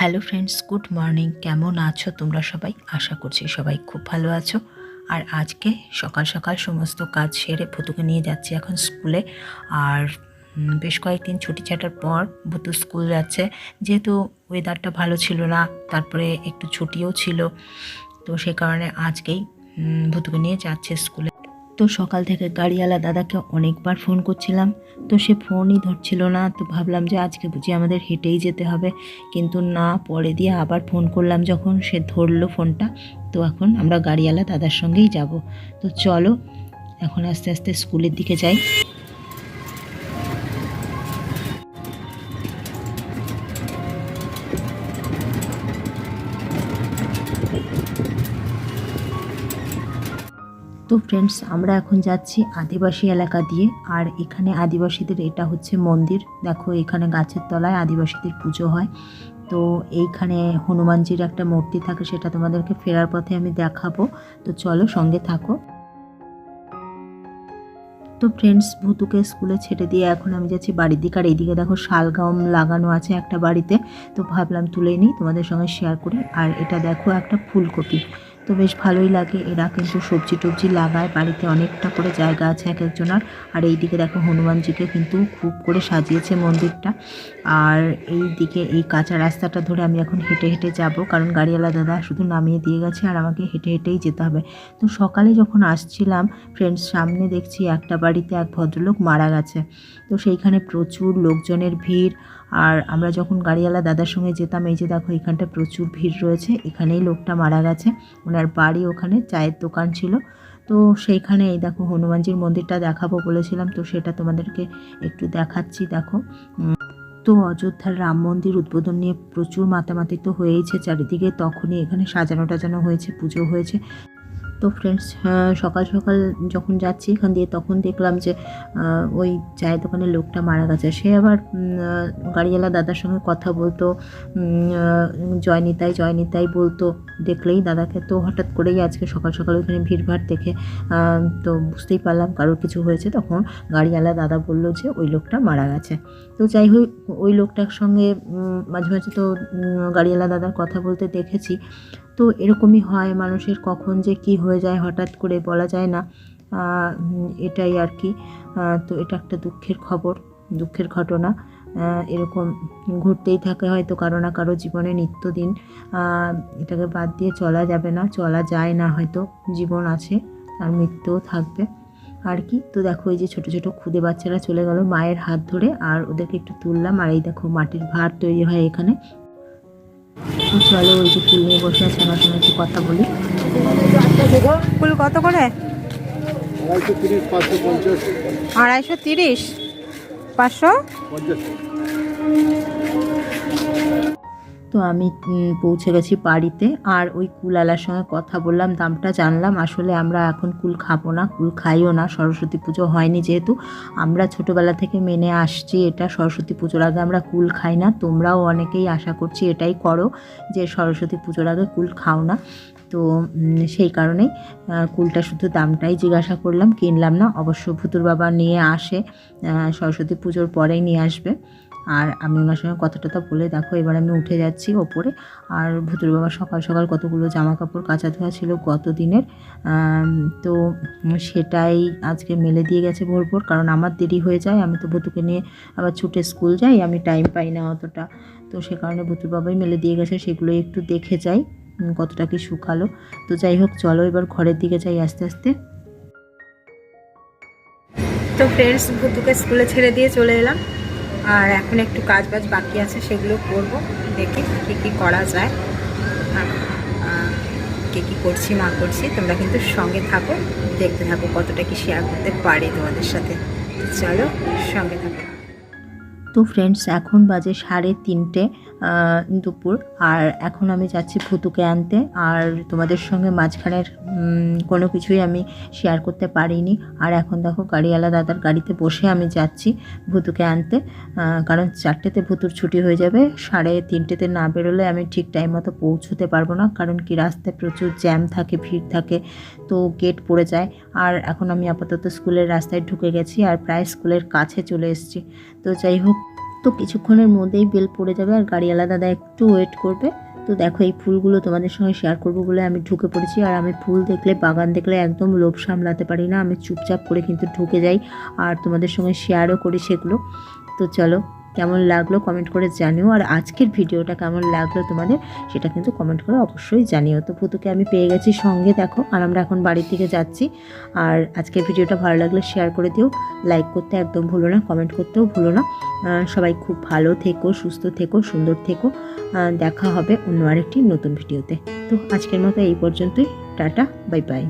Hello friends good morning কেমন আছো তোমরা সবাই? আশা করছি সবাই খুব ভালো আছো। আর আজকে সকাল সকাল সমস্ত কাজ সেরে ভুতুকে নিয়ে যাচ্ছি এখন স্কুলে আর বেশ কয়েকদিন ছুটি ছাটার পর ভুতু স্কুল যাচ্ছে। যেহেতু ওয়েদারটা ভালো ছিল না, তারপরে একটু ছুটিও ছিল। তো সে কারণে আজকেই ভুতুকে নিয়ে যাচ্ছে স্কুলে তো সকাল থেকে গাড়িওয়ালা দাদাকে অনেকবার ফোন করছিলাম, তো সে ফোনই ধরছিল না, তো ভাবলাম যে আজকে বুঝি আমাদের হেঁটেই যেতে হবে। কিন্তু না, পরে দিয়ে আবার ফোন করলাম যখন, সে ধরলো ফোনটা, তো এখন আমরা গাড়িওয়ালা দাদার সঙ্গেই যাব। তো চলো, এখন আস্তে আস্তে স্কুলের দিকে যাই। তো ফ্রেন্ডস আমরা এখন যাচ্ছি আদিবাসী এলাকা দিয়ে। আর এখানে আদিবাসীদের এটা হচ্ছে মন্দির। দেখো, এখানে গাছের তলায় আদিবাসীদের পুজো হয়। তো এইখানে হনুমানজির একটা মূর্তি থাকে, সেটা তোমাদেরকে ফেরার পথে আমি দেখাবো। তো চলো সঙ্গে থাকো। তো ফ্রেন্ডস ভুতুকে স্কুলে ছেড়ে দিয়ে এখন আমি যাচ্ছি বাড়ির দিকে। আর এইদিকে দেখো শালগাম লাগানো আছে একটা বাড়িতে। তো ভাবলাম তুলে নিই, তোমাদের সঙ্গে শেয়ার করি। আর এটা দেখো একটা ফুলকপি। তো বেশ ভালোই লাগে। এরা কিন্তু সবজি টবজি লাগায়। বাড়িতে অনেকটা করে জায়গা আছে এক একজনের। আর এই দিকে দেখো হনুমানজিকে কিন্তু খুব করে সাজিয়েছে মন্দিরটা। আর এই দিকে এই কাঁচা রাস্তাটা ধরে আমি এখন হেঁটে হেঁটে যাব। কারণ গাড়িওয়ালা দাদা শুধু নামিয়ে দিয়ে গেছে আর আমাকে হেঁটে হেঁটেই যেতে হবে। তো সকালে যখন আসছিলাম ফ্রেন্ডস সামনে দেখছি একটা বাড়িতে এক ভদ্রলোক মারা গেছে। তো সেইখানে প্রচুর লোকজনের ভিড়। আর আমরা যখন গাড়িওয়ালা দাদার সঙ্গে যেতাম, এই যে দেখো এখানটা প্রচুর ভিড় রয়েছে, এখানেই লোকটা মারা গেছে। ওনার বাড়ি ওখানে, চায়ের দোকান ছিল। তো সেইখানে এই দেখো হনুমানজির মন্দিরটা দেখাবো বলেছিলাম, তো সেটা তোমাদেরকে একটু দেখাচ্ছি, দেখো। তো অযোধ্যার রাম মন্দির উদ্বোধন নিয়ে প্রচুর মাতামাতি তো হয়েইছে, চারিদিকে তখনই এখানে সাজানো টাজানো হয়েছে, পুজো হয়েছে। তো ফ্রেন্ডস সকাল সকাল যখন যাচ্ছি এখান দিয়ে তখন দেখলাম যে ওই চায়ের দোকানের লোকটা মারা গেছে। সে আবার গাড়িওয়ালা দাদার সঙ্গে কথা বলতো উম, আহ, জয় নিতাই জয় নিতাই বলতো দেখলেই দাদাকে। তো হঠাৎ করেই আজকে সকাল সকাল ওখানে ভিড়ভাড় দেখে তো বুঝতেই পারলাম কারোর কিছু হয়েছে। তখন গাড়িওয়ালা দাদা বলল যে ওই লোকটা মারা গেছে। তো যাই হোক ওই লোকটার সঙ্গে মাঝে মাঝে তো গাড়িওয়ালা দাদার কথা বলতে দেখেছি। তো এরকমই হয় মানুষের কখন যে কি হয়ে যায়, হঠাৎ করে বলা যায় না। এটাই আর কি। তো এটা একটা দুঃখের খবর, দুঃখের ঘটনা। এরকম ঘুরতেই থাকে হয়তো কারও না কারও জীবনে নিত্যদিন। এটাকে বাদ দিয়ে চলা যাবে না, চলা যায় না হয়তো। জীবন আছে আর মৃত্যুও থাকবে। আর কি? তো দেখো এই যে ছোট ছোট খুদে বাচ্চারা চলে গেল মায়ের হাত ধরে, আর ওদেরকে একটু তুললাম। আর এই দেখো মাটির ভার তৈরি হয় এখানে। চলো ওই যে ফুল নিয়ে বসে আছে, আমার সঙ্গে একটু কথা বলি। ফুল কত করে? আড়াইশো তিরিশ। পাঁচশো? তো আমি পৌঁছে গেছি বাড়িতে। আর ওই কুলালার সঙ্গে কথা বললাম, দামটা জানলাম। আসলে আমরা এখন কুল খাব না, কুল খাইও না, সরস্বতী পুজো হয়নি যেহেতু। আমরা ছোটোবেলা থেকে মেনে আসছি এটা, সরস্বতী পুজোর আগে আমরা কুল খাই না। তোমরাও অনেকেই আশা করছি এটাই করো, যে সরস্বতী পুজোর আগে কুল খাও না। তো সেই কারণেই কুলটা শুধু দামটাই জিজ্ঞাসা করলাম, কিনলাম না। অবশ্য ভুতুর বাবা নিয়ে আসে সরস্বতী পুজোর পরেই নিয়ে আসবে। আর আমি ওনার সঙ্গে কথা টথা বলে দেখো, এবার আমি উঠে যাচ্ছি ওপরে। আর ভুতুর বাবা সকাল সকাল কতগুলো জামা কাপড় কাচা ধোয়া ছিল গত দিনের তো সেটাই আজকে মেলে দিয়ে গেছে ভোর ভোর কারণ আমার দেরি হয়ে যায়। আমি তো ভুতুকে নিয়ে আবার ছুটে স্কুল যাই, আমি টাইম পাই না অতটা। তো সে কারণে ভুতুর বাবাই মেলে দিয়ে গেছে সেগুলো একটু দেখে যাই কতটা কি শুকালো। তো যাই হোক, চলো এবার ঘরের দিকে যাই আস্তে আস্তে। তো ফ্রেন্ডস ভুতুকে স্কুলে ছেড়ে দিয়ে চলে এলাম। আর এখন একটু কাজ বাজ বাকি আছে, সেগুলো করব, দেখি কী কী করা যায়। কে কী করছি, মা করছি, তোমরা কিন্তু সঙ্গে থাকো, দেখতে থাকো কতটা কি শেয়ার করতে পারি তোমাদের সাথে। চলো, সঙ্গে থাকো। তো ফ্রেন্ডস এখন বাজে সাড়ে তিনটে দুপুর। আর এখন আমি যাচ্ছি ভুতুকে আনতে। আর তোমাদের সঙ্গে মাঝখানের কোনো কিছুই আমি শেয়ার করতে পারিনি। আর এখন দেখো গাড়িওয়ালা দাদার গাড়িতে বসে আমি যাচ্ছি ভুতুকে আনতে। কারণ চারটেতে ভুতুর ছুটি হয়ে যাবে। সাড়ে তিনটেতে না বেরোলে আমি ঠিক টাইম মতো পৌঁছতে পারব না। কারণ কি, রাস্তায় প্রচুর জ্যাম থাকে, ভিড় থাকে, তো গেট পড়ে যায়। আর এখন আমি আপাতত স্কুলের রাস্তায় ঢুকে গেছি। আর প্রায় স্কুলের কাছে চলে এসেছি। তো যাই হোক, তো কিছুক্ষণের মধ্যেই বেল পড়ে যাবে আর গাড়িওয়ালা দাদা একটু ওয়েট করবে। তো দেখো এই ফুলগুলো তোমাদের সঙ্গে শেয়ার করব বলে আমি ঢুকে পড়েছি আর আমি ফুল দেখলে, বাগান দেখলে একদম লোভ সামলাতে পারি না। আমি চুপচাপ করে কিন্তু ঢুকে যাই আর তোমাদের সঙ্গে শেয়ারও করি সেগুলো। তো চলো কেমন লাগল কমেন্ট করে জানিও। আর আজকের ভিডিওটা কেমন লাগল তোমাদের সেটা কিন্তু কমেন্ট করে অবশ্যই জানিও। তো ভুতুকে আমি পেয়ে গেছি সঙ্গে, দেখো, আর আমরা এখন বাড়ির থেকে যাচ্ছি। আর আজকের ভিডিওটা ভালো লাগলে শেয়ার করে দিও। লাইক করতে একদম ভুলো না কমেন্ট করতেও ভুলো না। সবাই খুব ভালো থেকো, সুস্থ থেকো, সুন্দর থেকো। দেখা হবে অন্য আরেকটি নতুন ভিডিওতে। তো আজকের মতো এই পর্যন্তই। Tata bye bye